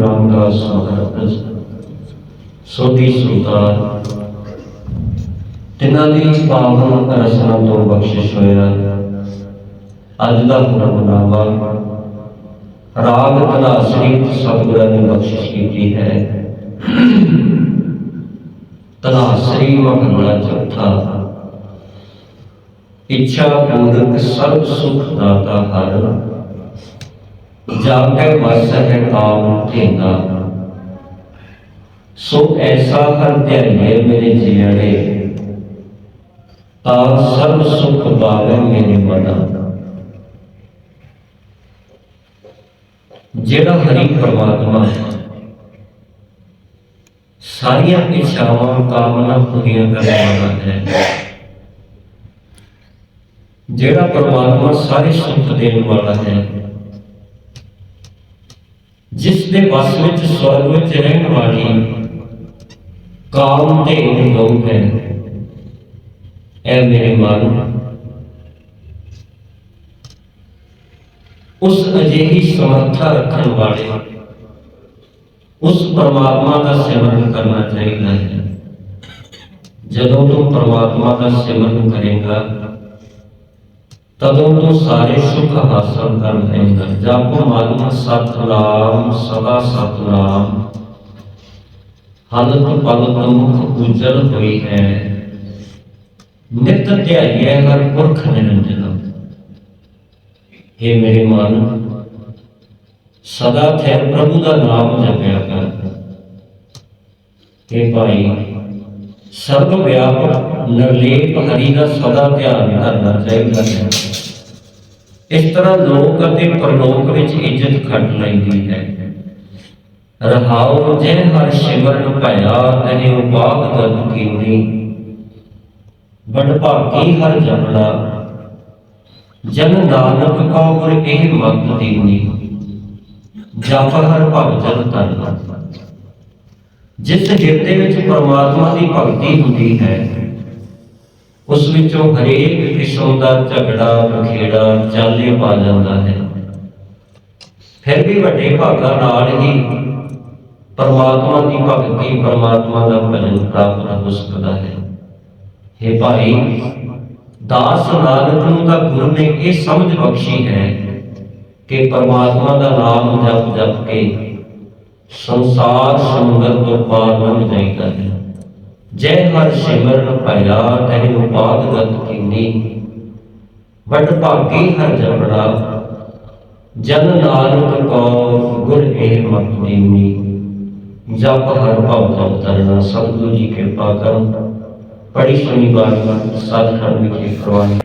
ਗੁਰੂ ਰਾਮਦਾਸ ਮਹਾਰਾਜ ਸੋਢੀ ਸੁਲਤਾਨ। ਤਿਨਾਂ ਦੀ ਪਾਵਨ ਰਸਨਾ ਤੋਂ ਬਖਸ਼ਿਸ਼ ਹੋਇਆ। ਅੱਜ ਦਾ ਪ੍ਰੋਗਰਾਮਾ ਰਾਗ ਤਨਾਸਰੀ ਸਤਿਗੁਰਾਂ ਨੇ ਬਖਸ਼ਿਸ਼ ਕੀਤੀ ਹੈ। ਤਨਾਸਰੀ ਮਹਲਾ ਚੌਥਾ। ਇੱਛਾ ਪੂਰਕ ਸਰਬ ਸੁਖ ਦਾਤਾ ਹਰ। ਜਾਗੇ ਵਸ ਹੈ ਕਾਮ ਧੇਗਾ ਸੋ ਐਸਾ ਹਰ ਧਿਆਈਏ ਮੇਰੇ ਜੀਣੇ ਤਾਂ ਸਰਬ ਸੁਖ ਪਾਵੇ ਮੇਰੇ ਮਨਾ। ਜਿਹੜਾ ਹਰੀ ਪ੍ਰਮਾਤਮਾ ਸਾਰੀਆਂ ਇੱਛਾਵਾਂ, ਕਾਮਨਾ ਪੂਰੀਆਂ ਕਰਨ ਵਾਲਾ ਹੈ, ਜਿਹੜਾ ਪਰਮਾਤਮਾ ਸਾਰੇ ਸੁੱਖ ਦੇਣ ਵਾਲਾ ਹੈ ਜਿਸ ਦੇ ਵਸ ਵਿੱਚ ਸਵਰਗ ਵਿੱਚ ਰਹਿਣ ਵਾਲੀ ਕਾਮ ਦੇ ਅਨੁਭਵ ਹੈ। ਐ ਮੇਰੇ ਮਨ ਉਸ ਅਜਿਹੀ ਸਮਰੱਥਾ ਰੱਖਣ ਵਾਲੇ ਉਸ ਪਰਮਾਤਮਾ ਦਾ ਸਿਮਰਨ ਕਰਨਾ ਚਾਹੀਦਾ ਹੈ। ਜਦੋਂ ਤੂੰ ਪਰਮਾਤਮਾ ਦਾ ਸਿਮਰਨ ਕਰੇਗਾ ਤਦੋਂ ਤੂੰ ਸਾਰੇ ਸੁੱਖ ਹਾਸਲ ਕਰ ਲਏਗਾ ਜਪ ਮਨ ਸਤਨਾਮ, ਸਦਾ ਸਤਨਾਮ। ਹਾਲਤ ਪਲਕ ਮੁਖ ਉਜਲ ਹੋਈ ਹੈ। ਨਿਤ ਧਿਆਈਏ ਹਰ ਪੁਰਖ ਨਿਰੰਜਨ। हे ਮੇਰੇ ਮਨ, ਸਦਾ ਥੇ ਪ੍ਰਭੂ ਦਾ ਨਾਮ ਜਪਿਆ ਕਰ। हे ਭਾਈ ਸਰਬ ਵਿਆਪਕ ਨਿਰਲੇਪ ਹਰੀ ਦਾ ਸਦਾ ਧਿਆਨ ਕਰਨਾ ਚਾਹੀਦਾ ਹੈ। ਇਸ ਤਰ੍ਹਾਂ ਲੋਕ ਅਤੇ ਪਰਲੋਕ ਵਿੱਚ ਇੱਜ਼ਤ ਖੱਟ ਲੈਂਦੀ ਹੈ। ਰਹਾਉ ਜੇ ਹਰ ਸਿਮਰਨ ਭਇਆ ਤਨੇ ਉਪਾਗ ਗਤ ਕੀਨੀ। ਬੜ ਭਾਗੀ ਹਰ ਜਪਣਾ, ਜਨ ਨਾਨਕ ਕਾ ਗੁਰ ਇਹ ਮਤ ਦੀਨੀ। ਜਪ ਹਰ ਭਗਤ ਤਨ। ਜਿਸ ਹਿਰਦੇ ਵਿੱਚ ਪਰਮਾਤਮਾ ਦੀ ਭਗਤੀ ਹੁੰਦੀ ਹੈ, ਉਸ ਵਿੱਚੋਂ ਹਰੇਕ ਕਿਸਮ ਦਾ ਝਗੜਾ ਬਖੇੜਾ ਚਾਲੇ ਪਾ ਜਾਂਦਾ ਹੈ। ਫਿਰ ਵੀ ਵੱਡੇ ਭਾਗਾਂ ਨਾਲ ਹੀ ਪਰਮਾਤਮਾ ਦੀ ਭਗਤੀ ਪਰਮਾਤਮਾ ਦਾ ਭਜਨ ਪ੍ਰਾਪਤ ਹੋ ਸਕਦਾ ਹੈ। हे ਭਾਈ, ਦਾਸ ਨਾਨਕ ਨੂੰ ਤਾਂ ਗੁਰੂ ਨੇ ਇਹ ਸਮਝ ਬਖਸ਼ੀ ਹੈ ਕਿ ਪਰਮਾਤਮਾ ਦਾ ਨਾਮ ਜਪ ਜਪ ਕੇ ਸੰਸਾਰ ਸਮੁੰਦਰ ਤੋਂ ਪਾਰ ਲੰਘ ਜਾਈਦਾ ਹੈ ਜੈ ਹਰ ਸਿਮਰਨ ਭਇਆ, ਤਹਿ ਉਪਾਦ ਗਤ ਕੀਨੀ। ਵੱਡ ਭਾਗੀ ਹਰ ਜਪੜਾ, ਜਨ ਨਾਨਕ ਕੋ ਗੁਰ ਇਹ ਮਤ ਦੀਨੀ ਜਪ ਹਰ ਭਵ ਤਪ ਤਰਨਾ, ਸਤਿਗੁਰੂ ਜੀ ਕਿਰਪਾ ਕਰਨ। ਬੜੀ ਸੁਣੀ ਬਾਣੀ ਸਤਿਖੰਡ ਵਿਖੇ ਪ੍ਰਵਾਨ